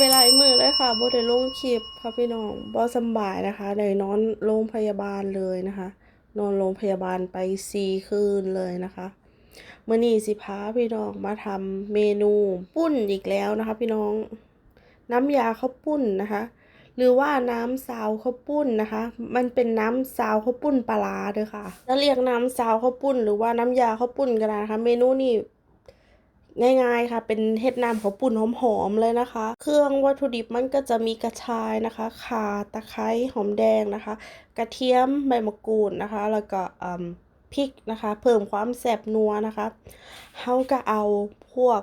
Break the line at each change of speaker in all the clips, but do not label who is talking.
เวลาอีกมือเลยค่ะบ่ได้ลงคลิปค่ะพี่น้องบ่สบายนะคะได้นอนโรงพยาบาลเลยนะคะ นอนโรงพยาบาลไปสี่คืนเลยนะคะเมื้อนี้สิพาพี่น้องมาทำเมนูปุ้นอีกแล้วนะคะ พี่น้อง น้ำยาข้าวปุ้นนะคะ หรือว่าน้ำซาวข้าวปุ้นนะคะ มันเป็นน้ำซาวข้าวปุ้นปลาร้าเด้อค่ะจะเรียกน้ำซาวข้าวปุ้น หรือว่าน้ำยาข้าวปุ้นก็ได้นะคะ เมนูนี้ ง่ายๆค่ะ เป็นเฮ็ดน้ำข้าวปุ้นหอมๆเลยนะคะ เครื่องวัตถุดิบมันก็จะมีกระชายนะคะข่าตะไคร้หอมแดงนะคะ กระเทียมใบมะกรูดนะคะ แล้วก็อืมพริกนะคะ เพิ่มความแซ่บนัวนะคะเฮาก็เอาพวก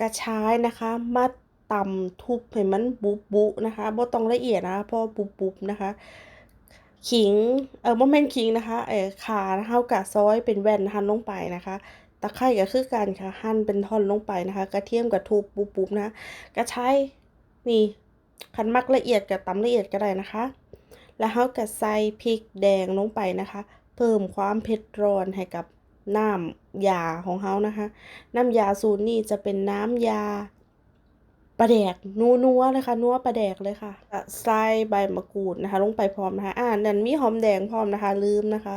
กระชายนะคะมาตำทุบให้มันบุบๆนะคะบ่ต้องละเอียดนะคะเพราะบุบๆนะคะ ขิงเออบ่แม่นขิงนะคะเออข่าเฮากะซอยเป็นแว่นหันลงไปนะคะ ตะไคร้ก็คือกันค่ะหั่นเป็นท่อนลงไปนะคะ กระเทียมก็ทุบปุบๆนะคะกระชายนี่คันมักละเอียดก็ตำละเอียดก็ได้นะคะ แล้วเฮาก็ใส่พริกแดงลงไปนะคะ เพิ่มความเผ็ดร้อนให้กับน้ำยาของเฮานะคะ น้ำยาสูตรนี้จะเป็นน้ำยาปลาแดกนัวๆเลยค่ะนัวปลาแดกเลยค่ะก็ใส่ใบมะกรูดนะคะ ลงไปพร้อมนะคะอ่านั่นมีหอมแดงพร้อมนะคะ ลืมนะคะ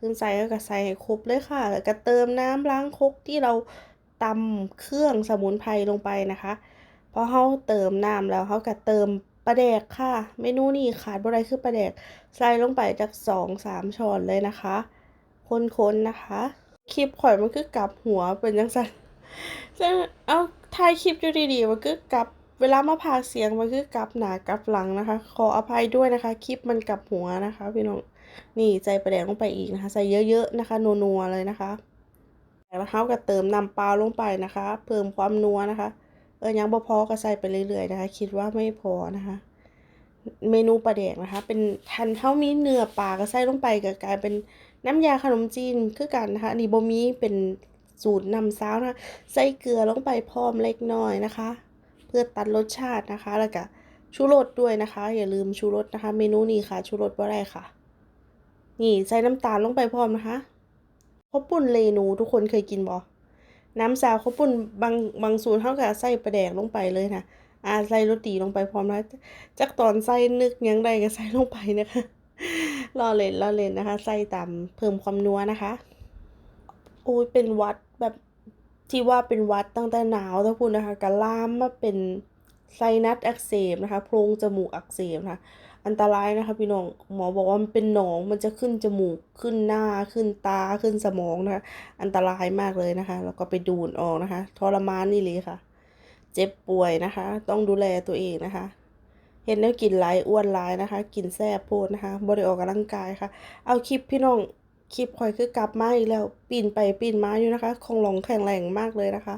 ลืมใส่แล้วก็ใส่ให้ครบเลยค่ะ แล้วก็เติมน้ำล้างคกที่เราตำเครื่องสมุนไพรลงไปนะคะพอเฮาเติมน้ำแล้วเฮาก็เติมปลาแดกค่ะ เมนูนี้ขาดบ่ได้คือปลาแดกใส่ลงไปจากสองสามช้อนเลยนะคะ คนๆนะคะ คลิปข่อยมันคือกลับหัวเป็นจังซั่นซึ่งเอาถ่ายคลิปอยู่ดีๆมันคือกลับ เวลามาพากย์เสียงมันคือกลับหน้ากลับหลังนะคะ ขออภัยด้วยนะคะ คลิปมันกลับหัวนะคะพี่น้อง นี่ใส่ปลาแดกลงไปอีกนะคะ ใส่เยอะๆนะคะ นัวๆเลยนะคะแล้วเฮาก็เติมน้ำเปล่าลงไปนะคะ เพิ่มความนัวนะคะ เออยังบ่พอก็ใส่ไปเรื่อยๆนะคะ คิดว่าไม่พอนะคะ เมนูปลาแดกนะคะ เป็นทันเท่ามีเนื้อปลาก็ใส่ลงไปก็กลายเป็นน้ำยาขนมจีนคือกันนะคะนี่บ่มีเป็นสูตรนำซาวนะคะใส่เกลือลงไปพร้อมเล็กน้อยนะคะ เพื่อตัดรสชาตินะคะแล้วก็ชูรสด้วยนะคะ อย่าลืมชูรสนะคะ เมนูนี้ค่ะ ชูรสบ่ได้ค่ะ นี่ใส่น้ำตาลลงไปพร้อมนะคะข้าวปุ้นเรนูทุกคนเคยกินบ่น้ำซาวข้าวปุ้นบางบางสูตรเขาก็ใส่ปลาแดกลงไปเลยนะอ่าใส่รสดีลงไปพร้อมแล้วจักตอนใส่นึกยังใดก็ใส่ลงไปนะคะรอเล่นรอเล่นนะคะ ใส่ตามเพิ่มความนัวนะคะ โอ้ยเป็นวัดแบบที่ว่าเป็นวัดตั้งแต่หนาวถ้าพูดนะคะก็ลามมาเป็น ไซนัสอักเสบนะคะโพรงจมูกอักเสบนะคะอันตรายนะคะพี่น้องหมอบอกว่ามันเป็นหนองมันจะขึ้นจมูกขึ้นหน้าขึ้นตาขึ้นสมองนะคะอันตรายมากเลยนะคะ แล้วก็ไปดูดออกนะคะทรมานนี่เลยค่ะ เจ็บป่วยนะคะ ต้องดูแลตัวเองนะคะ เห็นแล้วกินไหลอ้วนไหลนะคะกินแซ่บโพดนะคะบ่ได้ออกกำลังกายค่ะ เอาคลิปพี่น้องคลิปข่อยคือกลับมาอีกแล้วปีนไปปีนมาอยู่นะคะ คงหลงแข็งแรงมากเลยนะคะ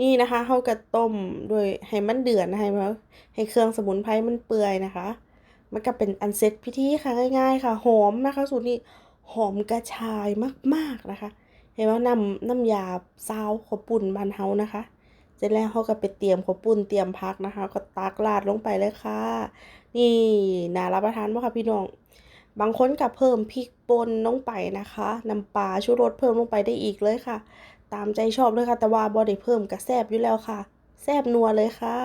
นี่นะคะเฮาก็ต้มโดยให้มันเดือดนะคะให้ให้เครื่องสมุนไพรมันเปื่อยนะคะ มันก็เป็นอันเสร็จพิธีค่ะง่าย ๆ ค่ะหอมนะคะ สูตรนี้หอมกระชายมากๆนะคะ เห็นว่านำน้ำยาซาวข้าวปุ้นบานเฮานะคะเสร็จแล้วเขาก็ไปเตรียมข้าวปุ้นเตรียมพักนะคะ ก็ตักราดลงไปเลยค่ะ นี่น่ารับประทานบ่คะพี่น้องบางคนก็เพิ่มพริกป่นลงไปนะคะน้ำปลาชูรสเพิ่มลงไปได้อีกเลยค่ะ ตามใจชอบเลยค่ะ แต่ว่าบอดี้เพิ่มก็แซบอยู่แล้วค่ะ แซบนัวเลยค่ะ